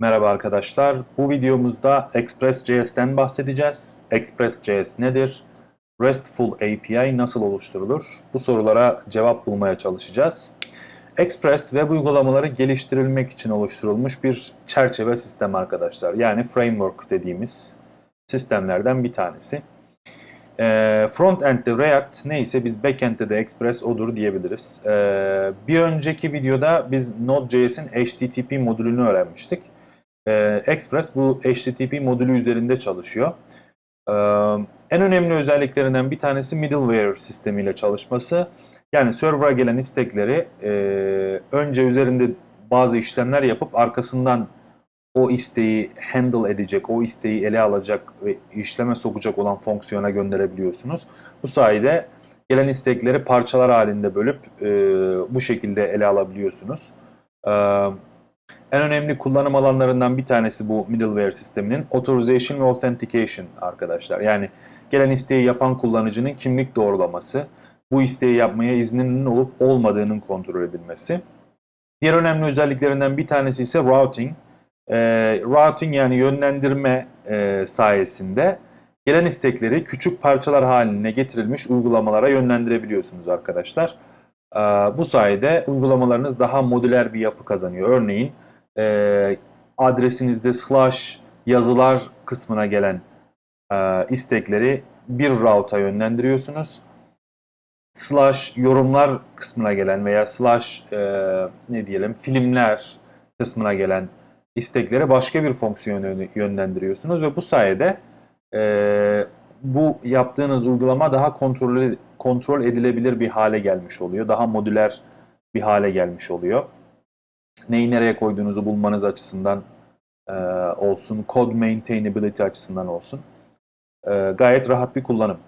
Merhaba arkadaşlar. Bu videomuzda Express.js'ten bahsedeceğiz. Express.js nedir? RESTful API nasıl oluşturulur? Bu sorulara cevap bulmaya çalışacağız. Express web uygulamaları geliştirilmek için oluşturulmuş bir çerçeve sistem arkadaşlar. Yani framework dediğimiz sistemlerden bir tanesi. Ee, Front-end'de React neyse biz backend'de de Express odur diyebiliriz. Ee, bir önceki videoda biz Node.js'in HTTP modülünü öğrenmiştik. Ee, Express bu HTTP modülü üzerinde çalışıyor. Ee, en önemli özelliklerinden bir tanesi middleware sistemiyle çalışması. Yani server'a gelen istekleri e, önce üzerinde bazı işlemler yapıp arkasından o isteği handle edecek, o isteği ele alacak ve işleme sokacak olan fonksiyona gönderebiliyorsunuz. Bu sayede gelen istekleri parçalar halinde bölüp e, bu şekilde ele alabiliyorsunuz. E, en önemli kullanım alanlarından bir tanesi bu middleware sisteminin authorization ve authentication arkadaşlar. Yani gelen isteği yapan kullanıcının kimlik doğrulaması, bu isteği yapmaya izninin olup olmadığının kontrol edilmesi. Diğer önemli özelliklerinden bir tanesi ise routing. E, routing yani yönlendirme e, sayesinde gelen istekleri küçük parçalar haline getirilmiş uygulamalara yönlendirebiliyorsunuz arkadaşlar. E, bu sayede uygulamalarınız daha modüler bir yapı kazanıyor. Örneğin e, adresinizde slash yazılar kısmına gelen e, istekleri bir route'a yönlendiriyorsunuz. Slash yorumlar kısmına gelen veya slash e, ne diyelim filmler kısmına gelen istekleri başka bir fonksiyona yönlendiriyorsunuz ve bu sayede bu yaptığınız uygulama daha kontrol, kontrol edilebilir bir hale gelmiş oluyor. Daha modüler bir hale gelmiş oluyor. Neyi nereye koyduğunuzu bulmanız açısından e, olsun, code maintainability açısından olsun. E, gayet rahat bir kullanım.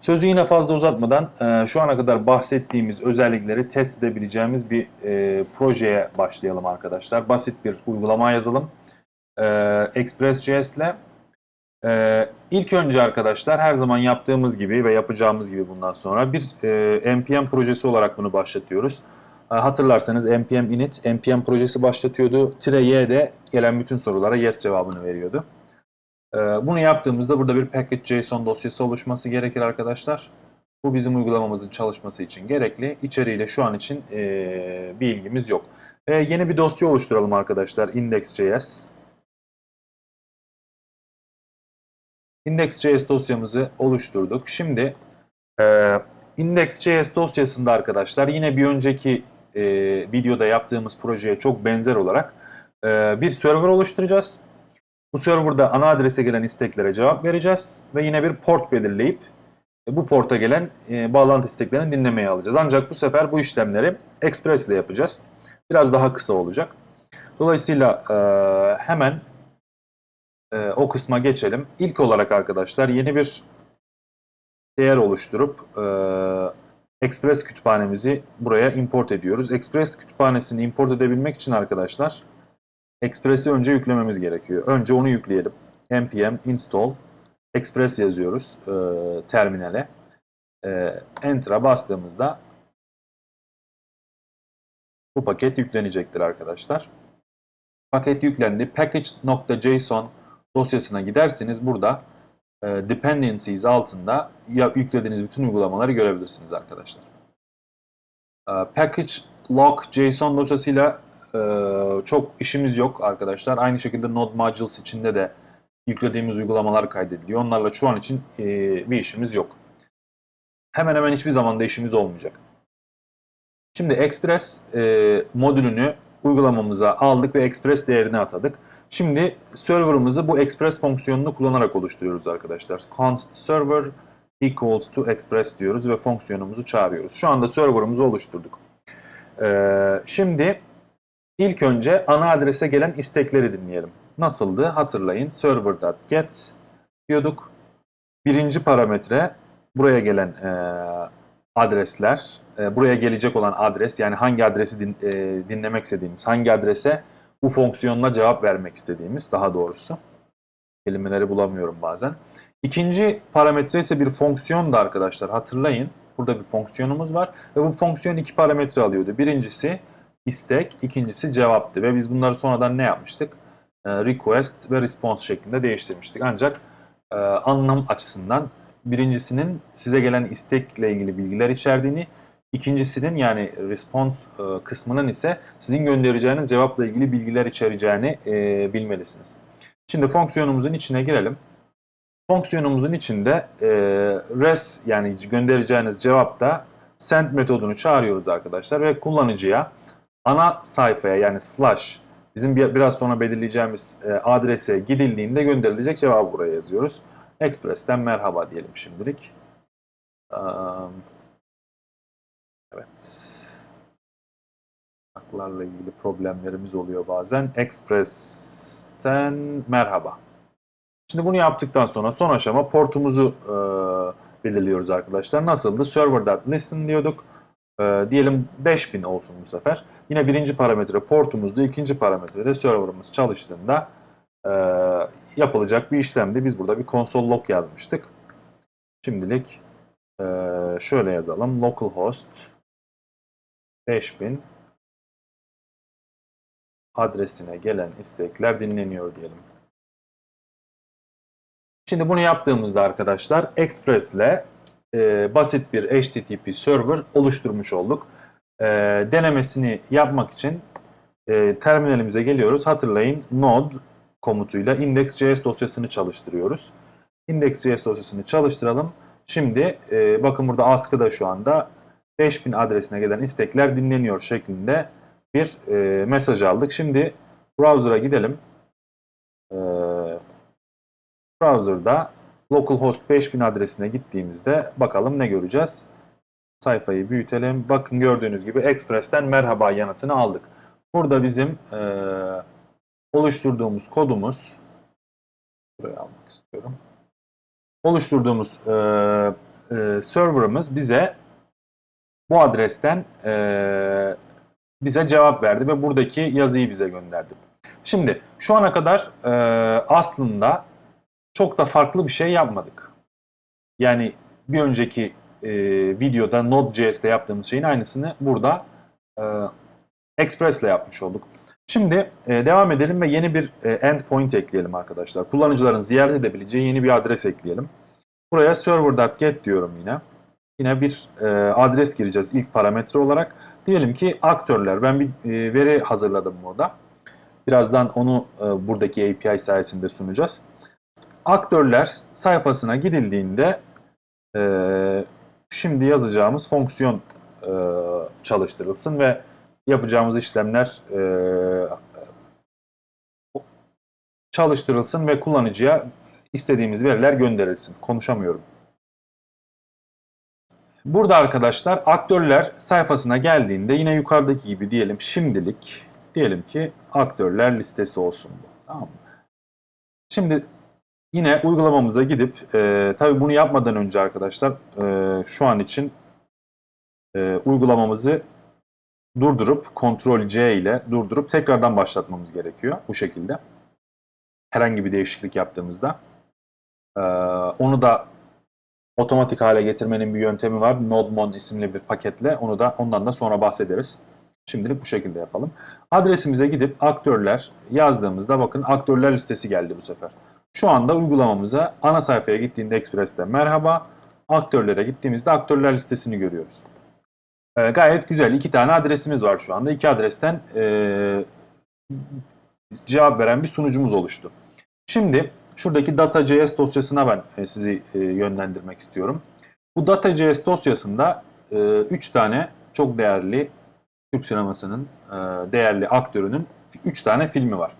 Sözü yine fazla uzatmadan e, şu ana kadar bahsettiğimiz özellikleri test edebileceğimiz bir e, projeye başlayalım arkadaşlar. Basit bir uygulama yazalım. E, Express.js ile. E, ilk önce arkadaşlar her zaman yaptığımız gibi ve yapacağımız gibi bundan sonra bir e, npm projesi olarak bunu başlatıyoruz. E, hatırlarsanız npm init, npm projesi başlatıyordu. Tire y'de gelen bütün sorulara yes cevabını veriyordu. Ee, Bunu yaptığımızda burada bir package.json dosyası oluşması gerekir arkadaşlar. Bu bizim uygulamamızın çalışması için gerekli. İçeriğiyle şu an için e, bir ilgimiz yok. E, yeni bir dosya oluşturalım arkadaşlar. Index.js. Index.js dosyamızı oluşturduk. Şimdi e, Index.js dosyasında arkadaşlar yine bir önceki e, videoda yaptığımız projeye çok benzer olarak e, bir server oluşturacağız. Bu serverda ana adrese gelen isteklere cevap vereceğiz ve yine bir port belirleyip e, bu porta gelen e, bağlantı isteklerini dinlemeye alacağız. Ancak bu sefer bu işlemleri Express ile yapacağız. Biraz daha kısa olacak. Dolayısıyla e, hemen e, o kısma geçelim. İlk olarak arkadaşlar yeni bir değer oluşturup e, Express kütüphanemizi buraya import ediyoruz. Express kütüphanesini import edebilmek için arkadaşlar Express'i önce yüklememiz gerekiyor. Önce onu yükleyelim. npm install express yazıyoruz e, terminale. E, Enter'a bastığımızda bu paket yüklenecektir arkadaşlar. Paket yüklendi. Package.json dosyasına giderseniz burada e, dependencies altında ya, yüklediğiniz bütün uygulamaları görebilirsiniz arkadaşlar. E, package log JSON dosyasıyla ee, çok işimiz yok arkadaşlar. Aynı şekilde Node Modules içinde de yüklediğimiz uygulamalar kaydediliyor. Onlarla şu an için e, bir işimiz yok. Hemen hemen hiçbir zaman da işimiz olmayacak. Şimdi Express e, modülünü uygulamamıza aldık ve Express değerini atadık. Şimdi server'ımızı bu Express fonksiyonunu kullanarak oluşturuyoruz arkadaşlar. const server equals to express diyoruz ve fonksiyonumuzu çağırıyoruz. Şu anda server'ımızı oluşturduk. Ee, şimdi İlk önce ana adrese gelen istekleri dinleyelim. Nasıldı? Hatırlayın. Server.get diyorduk. Birinci parametre buraya gelen e, adresler, e, buraya gelecek olan adres yani hangi adresi din, e, dinlemek istediğimiz, hangi adrese bu fonksiyonla cevap vermek istediğimiz daha doğrusu. Kelimeleri bulamıyorum bazen. İkinci parametre ise bir fonksiyon da arkadaşlar hatırlayın. Burada bir fonksiyonumuz var ve bu fonksiyon iki parametre alıyordu. Birincisi istek, ikincisi cevaptı ve biz bunları sonradan ne yapmıştık? e, request ve response şeklinde değiştirmiştik. Ancak e, anlam açısından birincisinin size gelen istekle ilgili bilgiler içerdiğini, ikincisinin yani response e, kısmının ise sizin göndereceğiniz cevapla ilgili bilgiler içereceğini e, bilmelisiniz. Şimdi fonksiyonumuzun içine girelim. Fonksiyonumuzun içinde e, res yani göndereceğiniz cevapta send metodunu çağırıyoruz arkadaşlar ve kullanıcıya ana sayfaya yani slash bizim bir, biraz sonra belirleyeceğimiz adrese gidildiğinde gönderilecek cevabı buraya yazıyoruz. Express'ten merhaba diyelim şimdilik. Um, evet. Haklarla ilgili problemlerimiz oluyor bazen. Express'ten merhaba. Şimdi bunu yaptıktan sonra son aşama portumuzu e, belirliyoruz arkadaşlar. Nasıldı? Server.listen diyorduk. E, diyelim 5000 olsun bu sefer. Yine birinci parametre portumuzda, ikinci parametrede serverımız çalıştığında e, yapılacak bir işlemdi. Biz burada bir console log yazmıştık. Şimdilik e, şöyle yazalım. Localhost 5000 adresine gelen istekler dinleniyor diyelim. Şimdi bunu yaptığımızda arkadaşlar Express ile e, basit bir HTTP server oluşturmuş olduk. E, denemesini yapmak için e, terminalimize geliyoruz. Hatırlayın node komutuyla index.js dosyasını çalıştırıyoruz. Index.js dosyasını çalıştıralım. Şimdi e, bakın burada askıda şu anda 5000 adresine gelen istekler dinleniyor şeklinde bir e, mesaj aldık. Şimdi browser'a gidelim. E, browser'da localhost 5000 adresine gittiğimizde bakalım ne göreceğiz. Sayfayı büyütelim. Bakın gördüğünüz gibi Express'ten merhaba yanıtını aldık. Burada bizim e, oluşturduğumuz kodumuz buraya almak istiyorum. Oluşturduğumuz e, e, server'ımız bize bu adresten e, bize cevap verdi ve buradaki yazıyı bize gönderdi. Şimdi şu ana kadar e, aslında çok da farklı bir şey yapmadık. Yani bir önceki e, videoda Node.js'te yaptığımız şeyin aynısını burada e, Express yapmış olduk. Şimdi e, devam edelim ve yeni bir e, endpoint ekleyelim arkadaşlar. Kullanıcıların ziyaret edebileceği yeni bir adres ekleyelim. Buraya server.get diyorum yine. Yine bir e, adres gireceğiz ilk parametre olarak. Diyelim ki aktörler. Ben bir e, veri hazırladım burada. Birazdan onu e, buradaki API sayesinde sunacağız. Aktörler sayfasına gidildiğinde e, şimdi yazacağımız fonksiyon e, çalıştırılsın ve yapacağımız işlemler e, çalıştırılsın ve kullanıcıya istediğimiz veriler gönderilsin. Konuşamıyorum. Burada arkadaşlar aktörler sayfasına geldiğinde yine yukarıdaki gibi diyelim şimdilik diyelim ki aktörler listesi olsun bu. Tamam mı? Şimdi yine uygulamamıza gidip e, tabii bunu yapmadan önce arkadaşlar e, şu an için e, uygulamamızı durdurup Ctrl C ile durdurup tekrardan başlatmamız gerekiyor bu şekilde. Herhangi bir değişiklik yaptığımızda. E, onu da otomatik hale getirmenin bir yöntemi var. Nodemon isimli bir paketle. Onu da ondan da sonra bahsederiz. Şimdilik bu şekilde yapalım. Adresimize gidip aktörler yazdığımızda bakın aktörler listesi geldi bu sefer. Şu anda uygulamamıza ana sayfaya gittiğinde Express'te merhaba, aktörlere gittiğimizde aktörler listesini görüyoruz. Ee, gayet güzel. iki tane adresimiz var şu anda. İki adresten e, cevap veren bir sunucumuz oluştu. Şimdi şuradaki data.js dosyasına ben e, sizi e, yönlendirmek istiyorum. Bu data.js dosyasında 3 e, tane çok değerli Türk sinemasının değerli aktörünün 3 tane filmi var.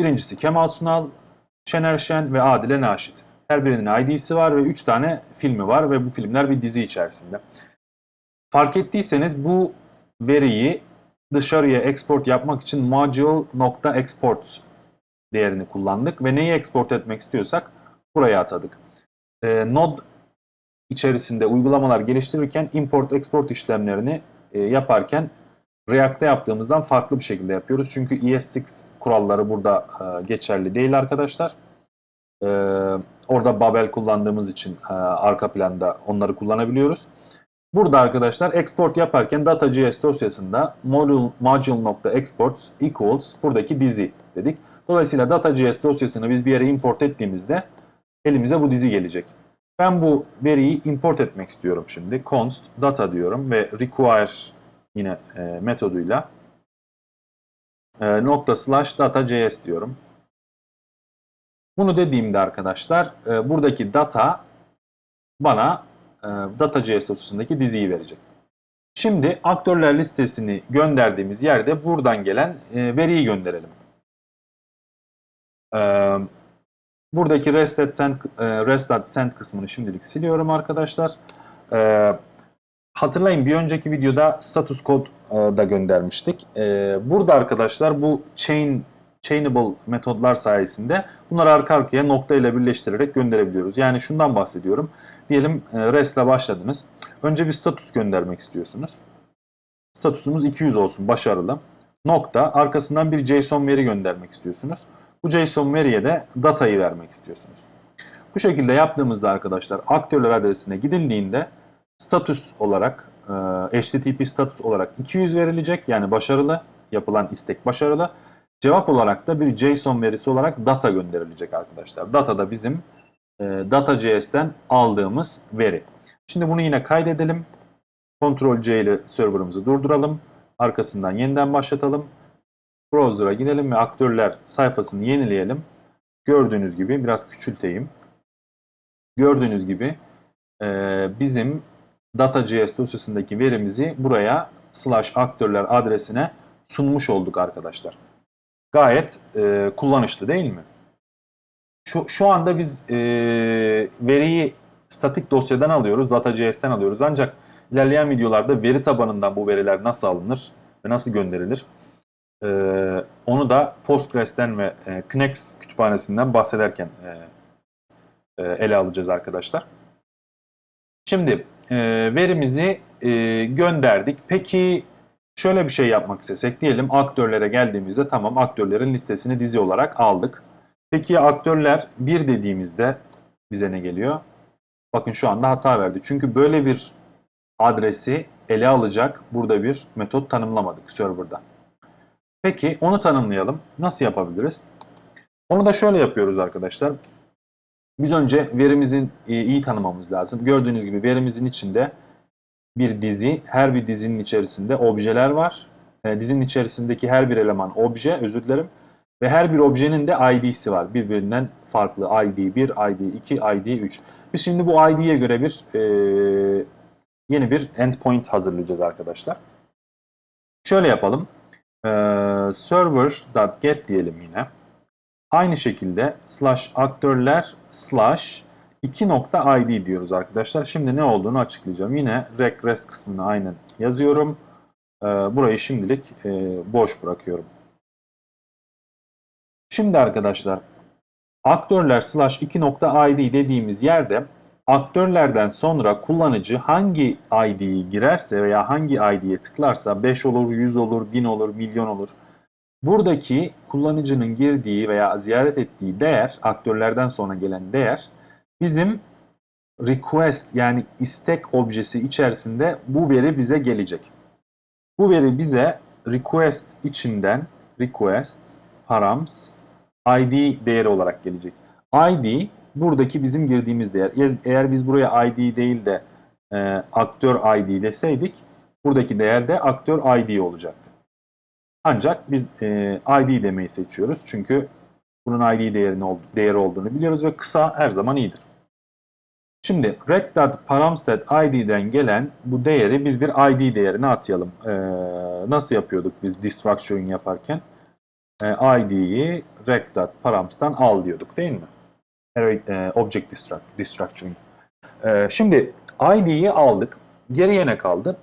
Birincisi Kemal Sunal, Şener Şen ve Adile Naşit. Her birinin ID'si var ve 3 tane filmi var ve bu filmler bir dizi içerisinde. Fark ettiyseniz bu veriyi dışarıya export yapmak için module.export değerini kullandık ve neyi export etmek istiyorsak buraya atadık. E, Node içerisinde uygulamalar geliştirirken import export işlemlerini e, yaparken React'te yaptığımızdan farklı bir şekilde yapıyoruz. Çünkü ES6 kuralları burada e, geçerli değil arkadaşlar. E, orada Babel kullandığımız için e, arka planda onları kullanabiliyoruz. Burada arkadaşlar export yaparken data.js dosyasında module, module.export equals buradaki dizi dedik. Dolayısıyla data.js dosyasını biz bir yere import ettiğimizde elimize bu dizi gelecek. Ben bu veriyi import etmek istiyorum şimdi. const data diyorum ve require yine e, metoduyla e, nokta slash data.js diyorum. Bunu dediğimde arkadaşlar e, buradaki data bana e, data.js dosyasındaki diziyi verecek. Şimdi aktörler listesini gönderdiğimiz yerde buradan gelen e, veriyi gönderelim. Buradaki rest at send, rest at send kısmını şimdilik siliyorum arkadaşlar. Hatırlayın bir önceki videoda status e, da göndermiştik. E, burada arkadaşlar bu chain chainable metodlar sayesinde bunları arka arkaya nokta ile birleştirerek gönderebiliyoruz. Yani şundan bahsediyorum. Diyelim REST ile başladınız. Önce bir status göndermek istiyorsunuz. Statusumuz 200 olsun başarılı. Nokta arkasından bir JSON veri göndermek istiyorsunuz. Bu JSON veriye de datayı vermek istiyorsunuz. Bu şekilde yaptığımızda arkadaşlar aktörler adresine gidildiğinde status olarak e, HTTP status olarak 200 verilecek. Yani başarılı yapılan istek başarılı. Cevap olarak da bir JSON verisi olarak data gönderilecek arkadaşlar. Data da bizim e, data.js'ten aldığımız veri. Şimdi bunu yine kaydedelim. Ctrl C ile serverımızı durduralım. Arkasından yeniden başlatalım. Browser'a gidelim ve aktörler sayfasını yenileyelim. Gördüğünüz gibi biraz küçülteyim. Gördüğünüz gibi e, bizim data.js dosyasındaki verimizi buraya slash aktörler adresine sunmuş olduk arkadaşlar. Gayet e, kullanışlı değil mi? Şu, şu anda biz e, veriyi statik dosyadan alıyoruz, data.js'ten alıyoruz. Ancak ilerleyen videolarda veri tabanından bu veriler nasıl alınır ve nasıl gönderilir? E, onu da Postgres'ten ve e, Knex kütüphanesinden bahsederken e, e, ele alacağız arkadaşlar. Şimdi e, verimizi e, gönderdik. Peki şöyle bir şey yapmak istesek diyelim aktörlere geldiğimizde tamam aktörlerin listesini dizi olarak aldık. Peki aktörler bir dediğimizde bize ne geliyor? Bakın şu anda hata verdi. Çünkü böyle bir adresi ele alacak burada bir metot tanımlamadık serverda. Peki onu tanımlayalım. Nasıl yapabiliriz? Onu da şöyle yapıyoruz arkadaşlar. Biz önce verimizin iyi tanımamız lazım. Gördüğünüz gibi verimizin içinde bir dizi, her bir dizinin içerisinde objeler var. E, dizinin içerisindeki her bir eleman obje, özür dilerim. Ve her bir objenin de ID'si var. Birbirinden farklı. ID 1, ID 2, ID 3. Biz şimdi bu ID'ye göre bir e, yeni bir endpoint hazırlayacağız arkadaşlar. Şöyle yapalım. E, server.get diyelim yine. Aynı şekilde slash aktörler slash 2.id diyoruz arkadaşlar. Şimdi ne olduğunu açıklayacağım. Yine regress kısmını aynen yazıyorum. Ee, burayı şimdilik e, boş bırakıyorum. Şimdi arkadaşlar aktörler slash 2.id dediğimiz yerde aktörlerden sonra kullanıcı hangi ID'yi girerse veya hangi ID'ye tıklarsa 5 olur, 100 olur, 1000 olur, milyon olur. Buradaki kullanıcının girdiği veya ziyaret ettiği değer, aktörlerden sonra gelen değer bizim request yani istek objesi içerisinde bu veri bize gelecek. Bu veri bize request içinden request params id değeri olarak gelecek. id buradaki bizim girdiğimiz değer. Eğer biz buraya id değil de e, aktör id deseydik buradaki değer de aktör id olacaktı. Ancak biz e, id demeyi seçiyoruz çünkü bunun id değerinin değeri olduğunu biliyoruz ve kısa her zaman iyidir. Şimdi rec.paramstat.id'den gelen bu değeri biz bir id değerine atayalım. Ee, nasıl yapıyorduk biz destructuring yaparken? Ee, id'yi rec.params'tan al diyorduk değil mi? E, object destruct, destructuring. Ee, şimdi id'yi aldık. Geriye ne kaldı?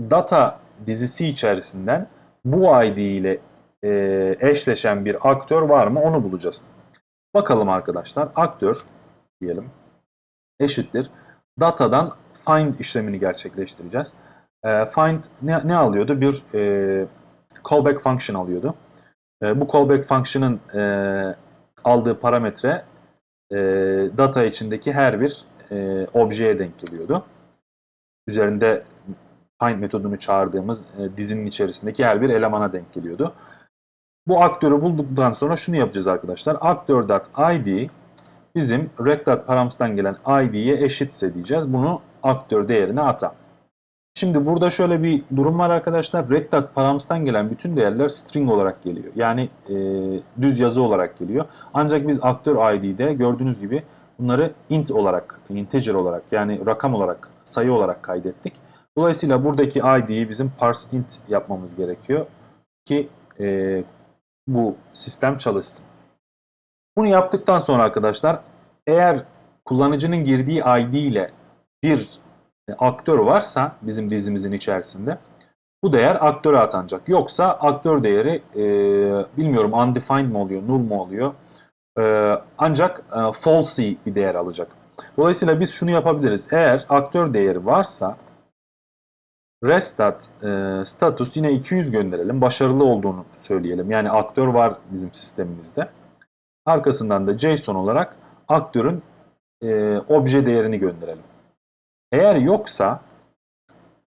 Data dizisi içerisinden bu id ile e, eşleşen bir aktör var mı onu bulacağız. Bakalım arkadaşlar. Aktör diyelim eşittir. Data'dan find işlemini gerçekleştireceğiz. E, find ne, ne alıyordu? Bir e, callback function alıyordu. E, bu callback function'ın e, aldığı parametre e, data içindeki her bir e, objeye denk geliyordu. Üzerinde find metodunu çağırdığımız e, dizinin içerisindeki her bir elemana denk geliyordu. Bu aktörü bulduktan sonra şunu yapacağız arkadaşlar. Aktör.id bizim rec.params'tan gelen id'ye eşitse diyeceğiz. Bunu aktör değerine ata. Şimdi burada şöyle bir durum var arkadaşlar. Rec.params'tan gelen bütün değerler string olarak geliyor. Yani e, düz yazı olarak geliyor. Ancak biz aktör id'de gördüğünüz gibi bunları int olarak, integer olarak yani rakam olarak, sayı olarak kaydettik. Dolayısıyla buradaki id'yi bizim parse int yapmamız gerekiyor ki e, bu sistem çalışsın. Bunu yaptıktan sonra arkadaşlar eğer kullanıcının girdiği ID ile bir aktör varsa bizim dizimizin içerisinde bu değer aktöre atanacak. Yoksa aktör değeri e, bilmiyorum undefined mi oluyor, null mu oluyor? E, ancak e, falsy bir değer alacak. Dolayısıyla biz şunu yapabiliriz. Eğer aktör değeri varsa restat e, status yine 200 gönderelim. Başarılı olduğunu söyleyelim. Yani aktör var bizim sistemimizde. Arkasından da JSON olarak aktörün e, obje değerini gönderelim. Eğer yoksa,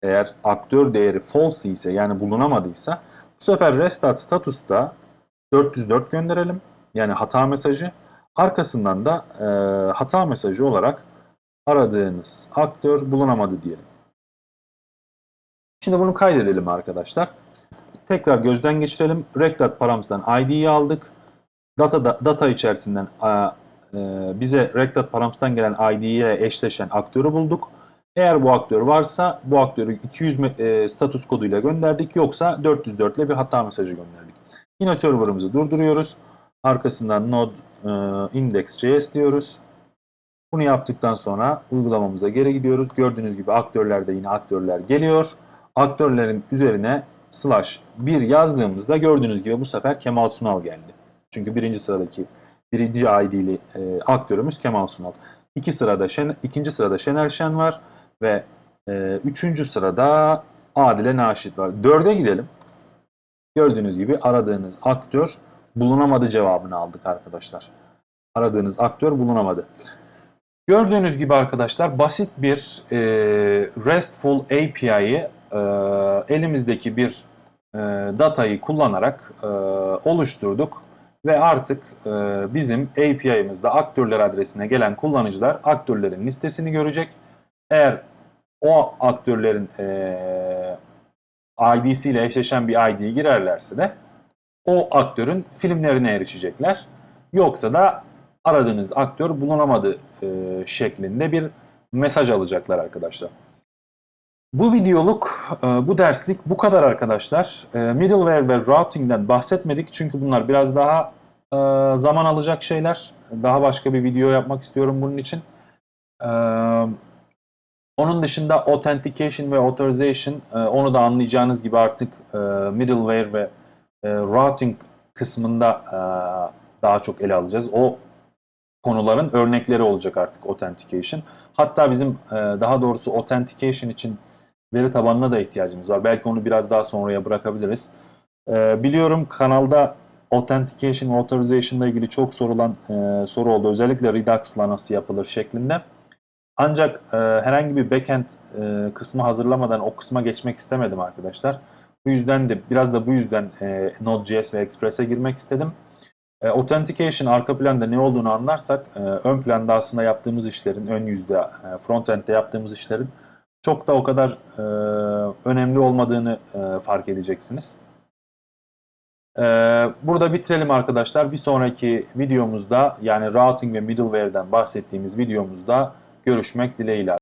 eğer aktör değeri false ise yani bulunamadıysa bu sefer restat statusta 404 gönderelim. Yani hata mesajı. Arkasından da e, hata mesajı olarak aradığınız aktör bulunamadı diyelim. Şimdi bunu kaydedelim arkadaşlar. Tekrar gözden geçirelim. Rectat params'dan ID'yi aldık. Data, data içerisinden e, bize Rectat params'tan gelen ID'ye eşleşen aktörü bulduk. Eğer bu aktör varsa bu aktörü 200 e, status koduyla gönderdik. Yoksa 404 ile bir hata mesajı gönderdik. Yine serverımızı durduruyoruz. Arkasından node e, index.js diyoruz. Bunu yaptıktan sonra uygulamamıza geri gidiyoruz. Gördüğünüz gibi aktörlerde yine aktörler geliyor. Aktörlerin üzerine slash 1 yazdığımızda gördüğünüz gibi bu sefer Kemal Sunal geldi. Çünkü birinci sıradaki birinci ID'li e, aktörümüz Kemal Sunal. İki sırada Şen, ikinci sırada Şener Şen var ve e, üçüncü sırada Adile Naşit var. Dörde gidelim. Gördüğünüz gibi aradığınız aktör bulunamadı cevabını aldık arkadaşlar. Aradığınız aktör bulunamadı. Gördüğünüz gibi arkadaşlar basit bir e, RESTful API'yi e, elimizdeki bir e, datayı kullanarak e, oluşturduk ve artık e, bizim API'ımızda aktörler adresine gelen kullanıcılar aktörlerin listesini görecek. Eğer o aktörlerin e, ID'si ile eşleşen bir ID'yi girerlerse de o aktörün filmlerine erişecekler. Yoksa da aradığınız aktör bulunamadı e, şeklinde bir mesaj alacaklar arkadaşlar. Bu videoluk, e, bu derslik bu kadar arkadaşlar. E, middleware ve routing'den bahsetmedik çünkü bunlar biraz daha e, zaman alacak şeyler. Daha başka bir video yapmak istiyorum bunun için. Onun dışında authentication ve authorization onu da anlayacağınız gibi artık middleware ve routing kısmında daha çok ele alacağız. O konuların örnekleri olacak artık authentication. Hatta bizim daha doğrusu authentication için veri tabanına da ihtiyacımız var. Belki onu biraz daha sonraya bırakabiliriz. Biliyorum kanalda Authentication ve Authorization ile ilgili çok sorulan e, soru oldu. Özellikle Redux'la nasıl yapılır şeklinde. Ancak e, herhangi bir backend e, kısmı hazırlamadan o kısma geçmek istemedim arkadaşlar. Bu yüzden de biraz da bu yüzden e, Node.js ve Express'e girmek istedim. E, authentication arka planda ne olduğunu anlarsak e, ön planda aslında yaptığımız işlerin, ön yüzde, e, frontend'de yaptığımız işlerin çok da o kadar e, önemli olmadığını e, fark edeceksiniz. E, burada bitirelim arkadaşlar. Bir sonraki videomuzda yani routing ve middleware'den bahsettiğimiz videomuzda görüşmek dileğiyle.